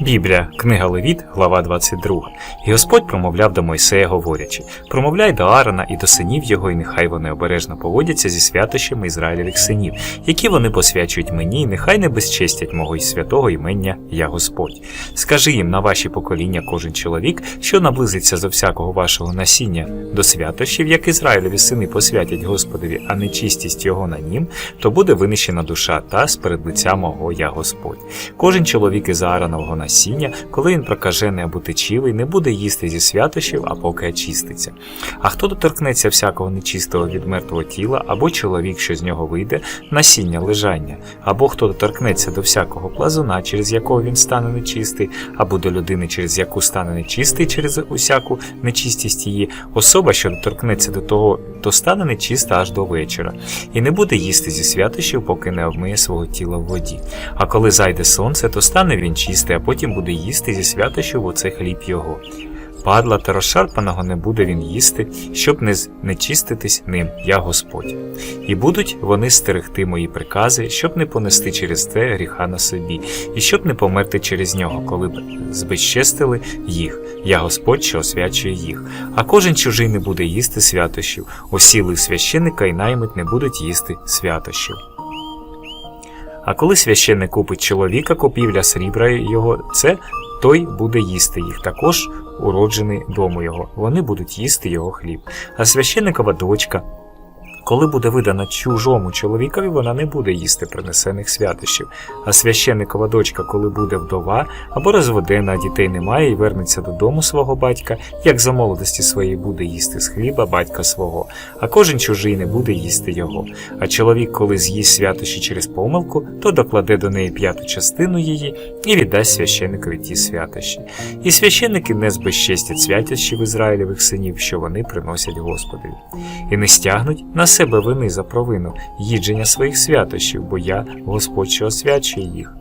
Біблія, книга Левіт, глава 22. І Господь промовляв до Мойсея, говорячи: Промовляй до Аарона і до синів його, і нехай вони обережно поводяться зі святощами Ізраїлевих синів, які вони посвячують мені, і нехай не безчестять мого і святого імення Я Господь. Скажи їм на ваші покоління кожен чоловік, що наблизиться зо всякого вашого насіння до святощів, як Ізраїлеві сини посвятять Господові, а нечистість його на нім, то буде винищена душа та сперед лиця мого Я Господь. Кожен чоловік із Ааронового насіння, коли він прокажений або течівий, не буде їсти зі святощів, а поки очиститься. А хто доторкнеться всякого нечистого від мертвого тіла, або чоловік, що з нього вийде, насіння лежання, або хто доторкнеться до всякого плазуна, через якого він стане нечистий, або до людини, через яку стане нечистий через усяку нечистість її, особа, що доторкнеться до того, то стане нечиста аж до вечора, і не буде їсти зі святощів, поки не обмиє свого тіла в воді. А коли зайде сонце, то стане він чистий, а потім буде їсти зі святощів оце хліб його. Падла та розшарпаного не буде він їсти, щоб не знечиститись ним, я Господь. І будуть вони стерегти мої прикази, щоб не понести через те гріха на собі, і щоб не померти через нього, коли б збезчестили їх, я Господь, що освячує їх. А кожен чужий не буде їсти святощів, осіли священика і наймит не будуть їсти святощів. А коли священник купить чоловіка купівля срібра його, це той буде їсти їх, також уроджений дому його. Вони будуть їсти його хліб. А священникова дочка, коли буде видана чужому чоловікові, вона не буде їсти принесених святощів. А священникова дочка, коли буде вдова або розведена, дітей немає і вернеться додому свого батька, як за молодості своєї буде їсти з хліба батька свого, а кожен чужий не буде їсти його. А чоловік, коли з'їсть святощі через помилку, то докладе до неї п'яту частину її і віддасть священникові ті святощі. І священники не збезчестять святощів Ізраїлевих синів, що вони приносять Господові, і не стягнуть на себе вини за провину, їдження своїх святощів, бо я Господь, що освячує їх.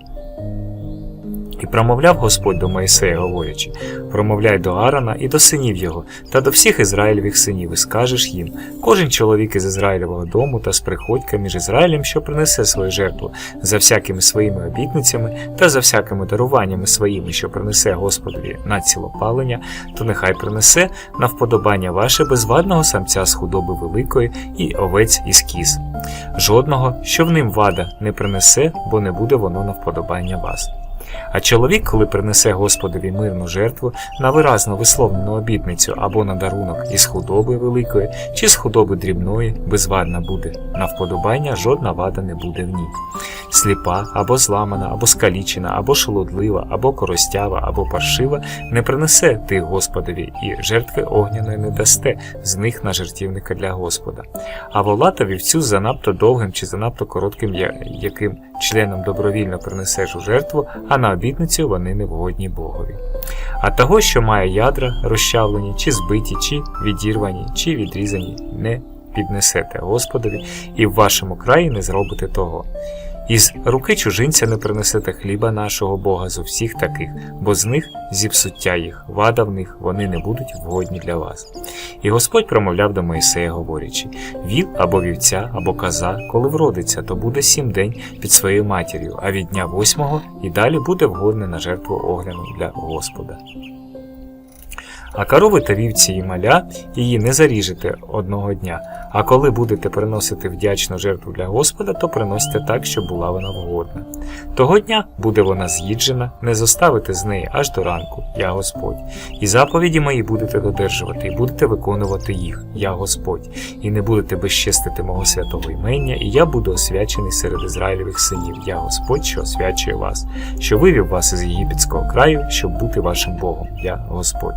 І промовляв Господь до Моїсея, говорячи: промовляй до Аарона і до синів його, та до всіх Ізраїльових синів, і скажеш їм: кожен чоловік із Ізраїлевого дому та з приходька між Ізраїлем, що принесе свою жертву за всякими своїми обітницями та за всякими даруваннями своїми, що принесе Господові на цілопалення, то нехай принесе на вподобання ваше безвадного самця з худоби великої і овець із кіз. Жодного, що в ним вада, не принесе, бо не буде воно на вподобання вас. А чоловік, коли принесе Господові мирну жертву на виразно висловлену обітницю або на дарунок із худоби великої чи з худоби дрібної, безвадна буде, на вподобання жодна вада не буде в ній. Сліпа або зламана, або скалічена, або шолодлива, або коростява, або паршива не принесе ти Господові, і жертви огняної не дасте з них на жертівника для Господа. А вола та вівцю занадто довгим чи занадто коротким, яким членом добровільно принесеш у жертву, а на обітницю вони не вгодні Богові. А того, що має ядра розчавлені, чи збиті, чи відірвані, чи відрізані, не піднесете Господові, і в вашому краї не зробите того. Із руки чужинця не принесете хліба нашого Бога з усіх таких, бо з них зіпсуття їх, вада в них, вони не будуть вгодні для вас. І Господь промовляв до Моїсея, говорячи: Віл або вівця, або коза, коли вродиться, то буде сім день під своєю матір'ю, а від дня восьмого і далі буде вгодне на жертву огляну для Господа. А корови та вівці і маля її не заріжете одного дня. А коли будете приносити вдячну жертву для Господа, то приносите так, щоб була вона вгодна. Того дня буде вона з'їджена, не зоставите з неї аж до ранку, я Господь. І заповіді мої будете додержувати, і будете виконувати їх, я Господь, і не будете безчестити мого святого імення, і я буду освячений серед Ізраїлевих синів, я Господь, що освячує вас, що вивів вас із єгипетського краю, щоб бути вашим Богом, я Господь.